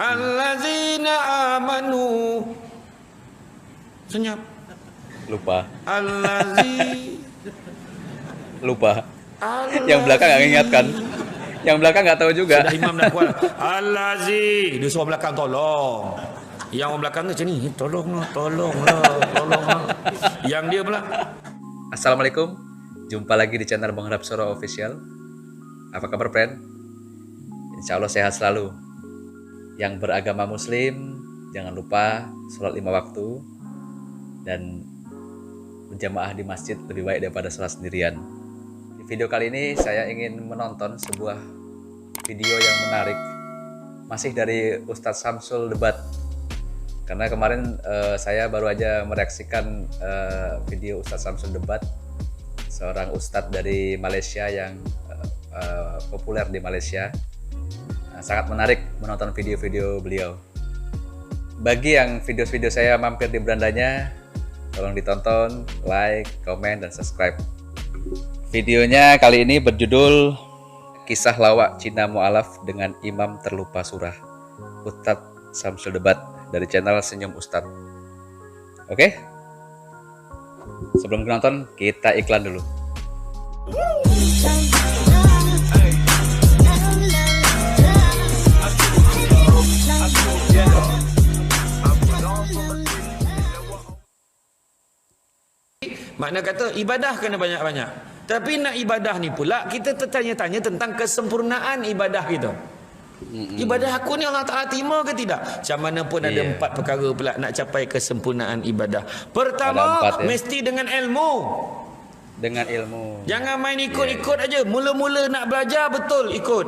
Allazina amanu. Senyap. Lupa. Allazi. Lupa. Allazi. Yang belakang nggak ingatkan. Yang belakang nggak tahu juga. Sudah imam dah kuat. Allazi. Dia suruh belakang tolong. Yang orang belakang tu macam ni. Tolong lah, tolong lah, tolong lah. Yang dia pula. Assalamualaikum. Jumpa lagi di channel Bang Rapsoro Official. Apa kabar, friend? Insya Allah sehat selalu. Yang beragama Muslim, jangan lupa sholat lima waktu dan berjamaah di masjid lebih baik daripada sholat sendirian. Di video kali ini saya ingin menonton sebuah video yang menarik, masih dari Ustadz Samsul Debat. Karena kemarin eh, saya baru aja mereaksikan eh, video Ustadz Samsul Debat, seorang ustadz dari Malaysia yang eh, eh, populer di Malaysia. Nah, sangat menarik menonton video-video beliau. Bagi yang video-video saya mampir di berandanya, tolong ditonton, like, komen, dan subscribe. Videonya kali ini berjudul Kisah Lawak Cina Mu'alaf dengan Imam Terlupa Surah Ustadz Samsul Debat dari channel Senyum Ustadz. Oke? Sebelum nonton, kita iklan dulu. Makna kata ibadah kena banyak-banyak. Tapi nak ibadah ni pula kita tertanya-tanya tentang kesempurnaan ibadah kita. Ibadah aku ni Allah Ta'ala terima ke tidak? Macam mana pun ada Yeah. empat perkara pula nak capai kesempurnaan ibadah. Ada Pertama, empat, ya. mesti dengan ilmu. Dengan ilmu. Jangan main ikut-ikut aja. Mula-mula nak belajar betul ikut.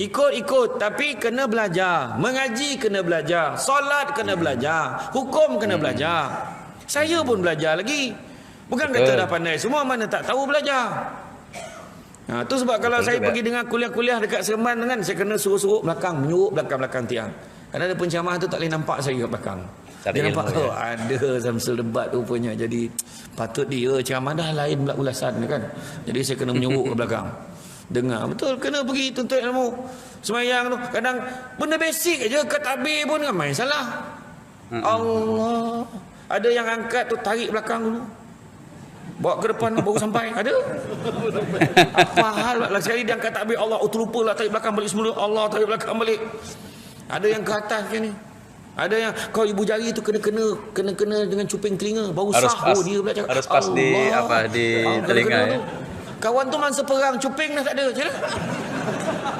Ikut-ikut tapi kena belajar. Mengaji kena belajar. Solat kena belajar. Hukum kena belajar. Saya pun belajar lagi. Bukan Betul. kata dah pandai semua mana tak tahu belajar. Ha, tu sebab kalau Betul saya juga. pergi dengan kuliah-kuliah dekat Seremban kan saya kena suruh-suruh belakang, menyuruh belakang-belakang tiang. Kerana ada penceramah tu tak boleh nampak saya kat belakang. Cari dia nampak ilmu, oh, ada Samsul debat rupanya. Jadi patut dia ceramah dah lain pula ulasan kan. Jadi saya kena menyuruh ke belakang. Dengar betul kena pergi tuntut ilmu. Semayang tu kadang benda basic aja kat tabir pun kan main salah. Allah. Ada yang angkat tu tarik belakang dulu. Bawa ke depan baru sampai. Ada? Apa hal lah sekali dia angkat takbir Allah oh, terlupa lah tarik belakang balik semula. Allah tarik belakang balik. Ada yang ke atas macam ni. Ada yang kau ibu jari tu kena-kena kena-kena dengan cuping telinga baru Harus sah pas. oh dia pula cakap. Harus pas di apa, di Ah, telinga, ya. tu. Kawan tu mangsa perang cuping dah tak ada. Macam mana?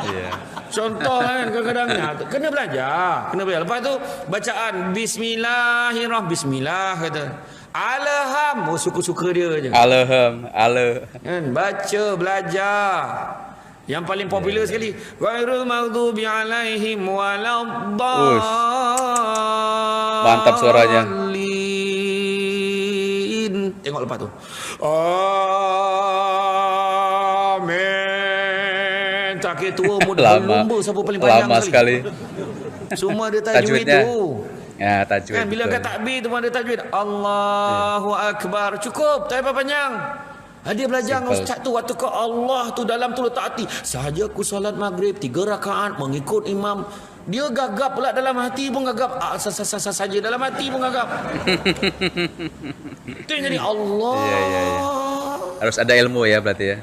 Iya. Contoh kan kadang-kadang nah, tu, kena belajar, kena belajar. Lepas tu bacaan bismillahirrahmanirrahim. Bismillah kata. Alham, oh suka-suka dia je. Alhem, ale. Kan baca belajar. Yang paling popular sekali ghairul maghdubi alaihim waladdallin. Mantap suaranya. Tengok lepas tu. Amin. Tak kira tua muda Lama. lumba siapa paling panjang Lama sekali. Semua ada tajwid Tajwidnya. tu. Ya, tajwid. Kan bila betul. kata takbir tu ada tajwid. Allahu akbar. Cukup, tak payah panjang. Ha, dia belajar dengan ustaz tu waktu ke Allah tu dalam tu letak hati. Sahaja aku solat maghrib tiga rakaat mengikut imam. Dia gagap pula dalam hati pun gagap. Ah, sa- sa- sa- sa- saja dalam hati pun gagap. Itu yang jadi Allah. Iya, iya, iya. Harus ada ilmu ya berarti ya.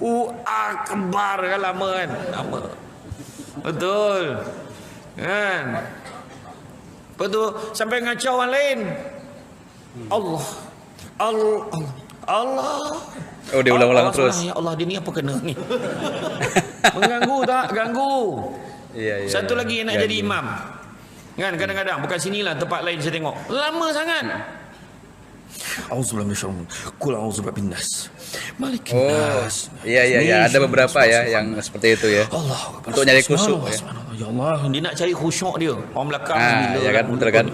U akbar kan lama kan. Lama. Betul. Kan? Lepas tu sampai ngacau orang lain. Allah. Allah. Allah. Oh, diulang-ulang Allah terus. Ya Allah, dia ni apa kena ni? Mengganggu tak? Ganggu. Iya, iya. Satu lagi nak Ganggu. jadi imam. Kan kadang-kadang bukan sinilah tempat lain saya tengok. Lama sangat. Auzubillahi minasyaitonir rajim. Qul a'udzu birabbin nas. Oh, iya iya iya ada beberapa ya yang seperti itu ya. Allah Untuk nyari khusyuk ya. Ya Allah, dia nak cari khusyuk dia. Orang belakang Ah, ya kan betul kan?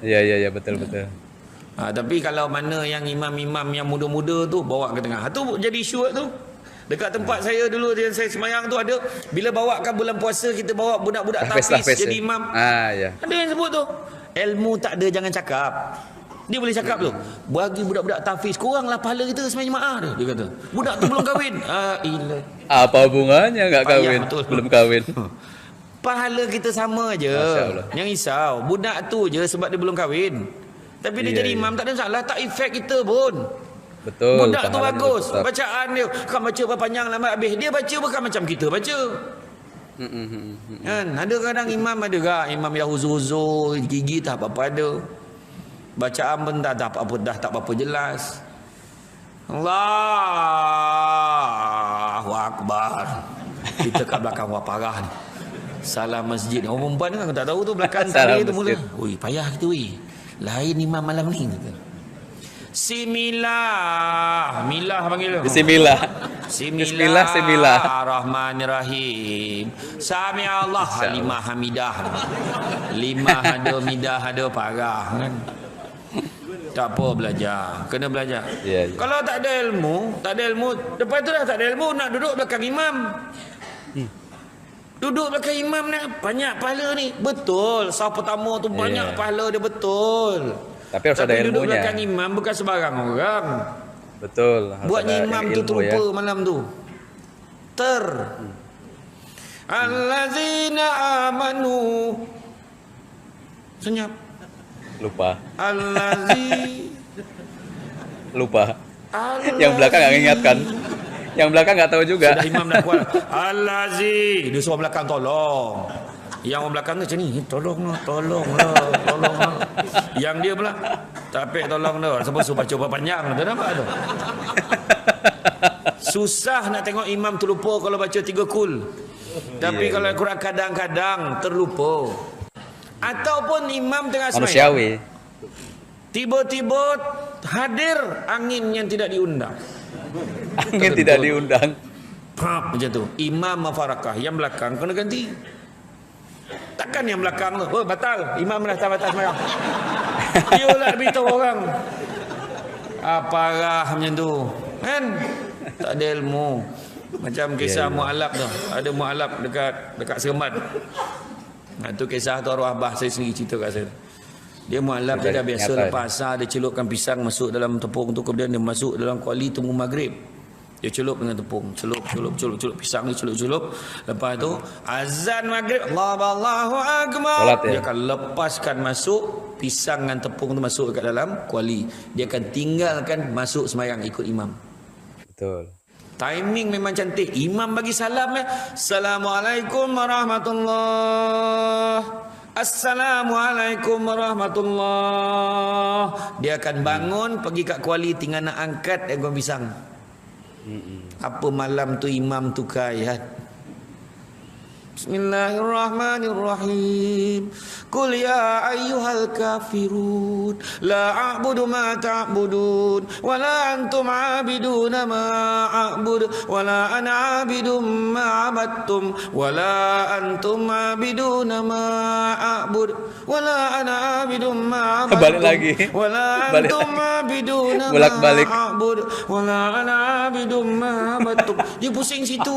Iya iya iya betul betul. Ha, tapi kalau mana yang imam-imam yang muda-muda tu bawa ke tengah. Ha, tu jadi isu tu. Dekat tempat saya dulu yang saya semayang tu ada bila bawakan bulan puasa kita bawa budak-budak Tahfiz tahfiz. jadi ya. imam. Ah ya. Ada yang sebut tu. Ilmu tak ada jangan cakap. Dia boleh cakap tu. Bagi budak-budak tahfiz kuranglah pahala kita semayang jemaah dia. Dia kata. Budak tu belum kahwin. Ah ilah. Apa hubungannya nggak Payah kawin? betul. Belum kawin. Pahala kita sama je. Yang risau. Budak tu je sebab dia belum kahwin. Tapi dia jadi imam tak ada masalah. Tak efek kita pun. Betul. Budak tu bagus. tetap. Bacaan dia. Kan baca panjang lama habis. Dia baca bukan macam kita baca. Kan? Ada kadang imam ada gak. Imam yang huzur-huzur. Gigi tak apa-apa ada. Bacaan pun tak, tak apa-apa. Dah tak apa-apa jelas. Allahu Akbar. Kita kat belakang wah parah ni. Salam masjid. Orang perempuan kan tak tahu tu belakang kali tu mula. Ui, payah kita ui. Lain imam malam ni. kata. Si Milah. Panggil. Bismillah. Bismillah, bismillah. Rahmanirrahim. Sami Allah Halimah Hamidah. Limah ada midah ada parah kan. Tak apa belajar. Kena belajar. Ya, ya. Kalau tak ada ilmu, tak ada ilmu, lepas tu dah tak ada ilmu nak duduk belakang imam. Duduk belakang imam ni banyak pahala ni. Betul. Sah pertama tu banyak Ya. pahala dia betul. Tapi harus ada duduk ilmunya. belakang imam bukan sebarang orang. Betul. harus Buatnya ada imam tu terlupa ya. malam tu. Ter. Allazina amanu. Senyap. Lupa. Allazi. Lupa. Allazi. Yang belakang nggak ingatkan. Yang belakang nggak tahu juga. Sudah imam dah kuat. Allazi. Dia suruh belakang tolong. Yang orang belakang tu macam ni. "Eh, Tolonglah, tolonglah, tolonglah. Yang dia pula. Tapi tolong dah. Sebab suruh baca panjang. Tak nampak tu. Susah nak tengok imam terlupa kalau baca tiga kul. Tapi Iya, kalau Quran kadang-kadang terlupa. Ataupun imam tengah. Manusiawi. Tiba-tiba hadir angin yang tidak diundang. Angin tidak diundang. Pap, macam tu. Imam mafarakah. Yang belakang kena ganti. Takkan yang belakang tu. Oh, batal. Imam dah tak batal semayang. Dia lah beritahu orang. Apa arah macam tu. Kan? Tak ada ilmu. Macam kisah Ya, ya. mu'alab tu. Ada mu'alab dekat dekat Seremban. Nah, tu kisah tu arwah abah saya sendiri cerita kat saya. Dia mu'alab dia dah biasa Nyata. lepas asar dia celupkan pisang masuk dalam tepung tu kemudian dia masuk dalam kuali tunggu maghrib. Dia celup dengan tepung. Celup, celup, celup, celup. Pisang ni celup, celup. Lepas tu, azan maghrib. Allah Allahu Akbar. Solat, ya? Dia akan lepaskan masuk. Pisang dengan tepung tu masuk dekat dalam kuali. Dia akan tinggalkan masuk semayang ikut imam. Betul. Timing memang cantik. Imam bagi salam eh. Assalamualaikum warahmatullahi Assalamualaikum warahmatullahi Dia akan bangun pergi kat kuali tinggal nak angkat ekor pisang. Apa malam tu imam tukar ya. Bismillahirrahmanirrahim. Qul ya ayyuhal kafirun la a'budu ma ta'budun wa la antum 'abiduna ma a'bud wa la ana 'abidum ma 'abadtum wa la antum 'abiduna ma a'bud wa la ana 'abidum ma 'abadtum Balik lagi. wa la Balik antum. 'abiduna ma Bolak-balik. a'bud wa la ana 'abidum ma 'abadtum dia pusing situ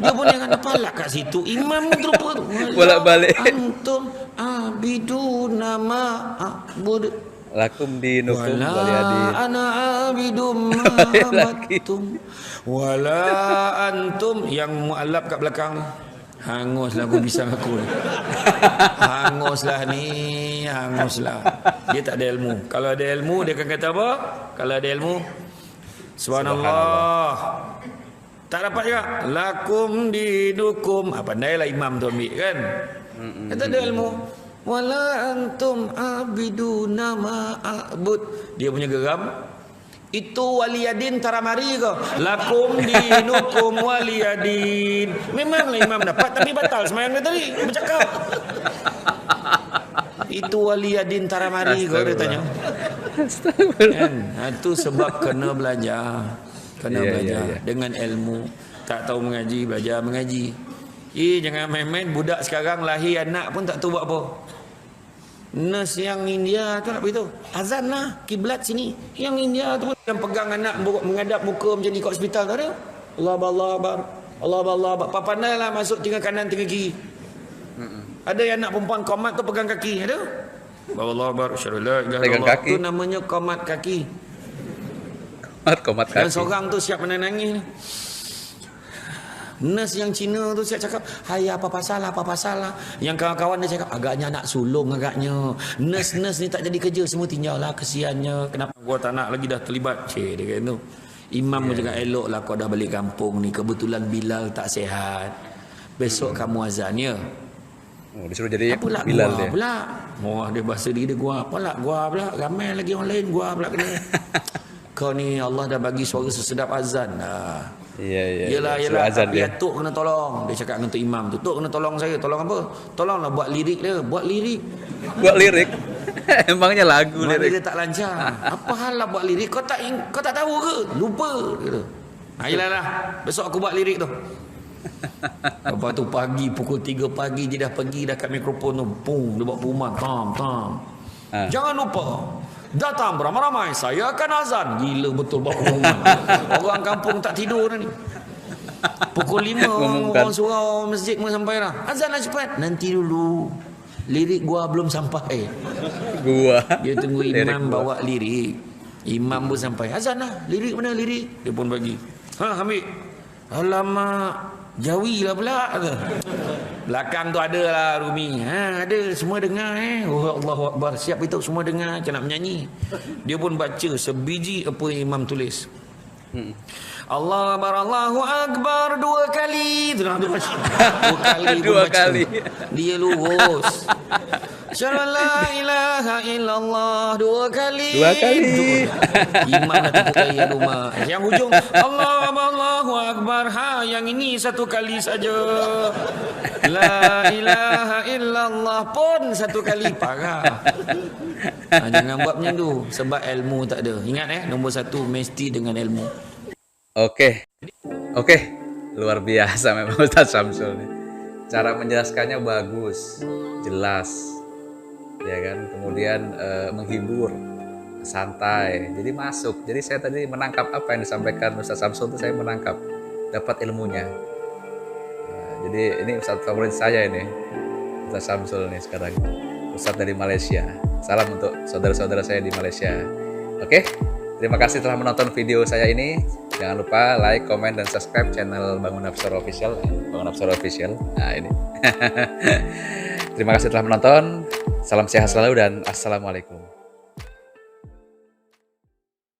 dia pun jangan kepala kat situ. Imam terlupa tu. Bolak-balik. antum abiduna ma a'bud. Lakum dinukum wala waliyadin. ana abidum ma Balik lagi. abattum wala antum yang mualaf kat belakang. Ni hanguslah aku pisang aku ni. Hanguslah ni hanguslah. Dia tak ada ilmu. Kalau ada ilmu dia akan kata apa? Kalau ada ilmu subhanallah tak dapat juga. Lakum dinukum ah, pandailah imam tu ambil kan? Kata ada ilmu. Wala antum abiduna ma a'bud. Dia punya geram. Itu waliyadin taramari ke? Lakum dinukum waliyadin. Memanglah imam dapat tapi batal. Semayang dia tadi bercakap. Itu waliyadin taramari ke? Dia tanya. Kan? Ha, itu sebab kena belajar kena Ya, belajar ya, ya. dengan ilmu. Tak tahu mengaji belajar mengaji. Eh jangan main-main. Budak sekarang lahir anak pun tak tahu buat apa. Nurse yang India tu nak beritahu. Azan lah Kiblat sini. Yang India tu pun Yang pegang anak Menghadap muka macam ni Kat hospital tak ada? Allah Allah Akbar. Allah Allah Akbar. Pandai lah masuk tinggal kanan tinggal kiri. Ada yang anak perempuan komat tu pegang kaki Ada? Allah Allah Akbar Asyhadu la ilaha Pegang illallah. kaki. Tu namanya komat kaki Komat komat Dan kaki. seorang tu siap menangis ni Nurse yang Cina tu saya cakap, "Hai apa pasal apa pasal lah?" Yang kawan-kawan dia cakap, "Agaknya nak sulung agaknya. Nurse-nurse ni tak jadi kerja semua tinggal lah kesiannya. Kenapa gua tak nak lagi dah terlibat?" Cik dia kata tu. Imam pun cakap, "Elok lah kau dah balik kampung ni. Kebetulan Bilal tak sihat. Besok kamu azan ya." Oh, disuruh jadi Apa lah Bilal gua dia. pula? Wah dia bahasa diri dia gua. Apa lah gua pula? Ramai lagi orang lain gua pula kena. Kau ni Allah dah bagi suara sesedap azan. Ah. Iya, iya. Yelah, iya. yelah. Azan Tapi dia. ya, Tok kena tolong. Dia cakap dengan Tok Imam tu. Tok kena tolong saya. Tolong apa? Tolonglah buat lirik dia. Buat lirik. Buat lirik. Emangnya lagu Mana lirik. dia tak lancar. apa hal lah buat lirik? Kau tak kau tak tahu ke? Lupa. Kata. Ha, yelah lah. Besok aku buat lirik tu. Lepas tu pagi pukul 3 pagi dia dah pergi dah kat mikrofon tu. Pum, dia buat pengumuman. Tam, tam. Ha. Jangan lupa Datang beramai-ramai Saya akan azan. Gila betul buat pengumuman Orang kampung tak tidur dah ni. Pukul 5 Mengumumkan. Orang surau masjid pun sampai dah. Azan lah cepat. Nanti dulu. Lirik gua belum sampai. Gua. Dia tunggu Lirik imam gua. bawa lirik. Imam pun sampai. Azan lah. Lirik mana lirik? Dia pun bagi. Ha ambil. Alamak. Jawi lah pula. Belakang tu ada lah Rumi. Ha, Ada semua dengar eh. Oh, Allah Akbar. Siap itu semua dengar. Macam nak menyanyi. Dia pun baca sebiji apa imam tulis. Hmm. Allah Akbar Allahu Akbar Dua kali. Tu dah- Dua kali Dua kali. Dia lurus. Syara la ilaha illallah Dua kali. Dua kali. Dua. Imam dah air rumah. Yang hujung Allah Allahu Akbar. Ha yang ini satu kali saja La ilaha illallah pun satu kali Parah ha, Jangan buat macam tu Sebab ilmu tak ada Ingat eh Nombor satu Mesti dengan ilmu Oke. Oke. Luar biasa memang Ustaz Samsul nih. Cara menjelaskannya bagus, jelas. Ya kan? Kemudian eh, menghibur, santai. Jadi masuk. Jadi saya tadi menangkap apa yang disampaikan Ustaz Samsul itu saya menangkap dapat ilmunya. Nah, jadi ini Ustaz favorit saya ini. Ustaz Samsul nih sekarang. Ustaz dari Malaysia. Salam untuk saudara-saudara saya di Malaysia. Oke, terima kasih telah menonton video saya ini. Jangan lupa like, komen, dan subscribe channel Bangun Absor Official. Bangun Absor Official. Nah ini. terima kasih telah menonton. Salam sehat selalu dan assalamualaikum.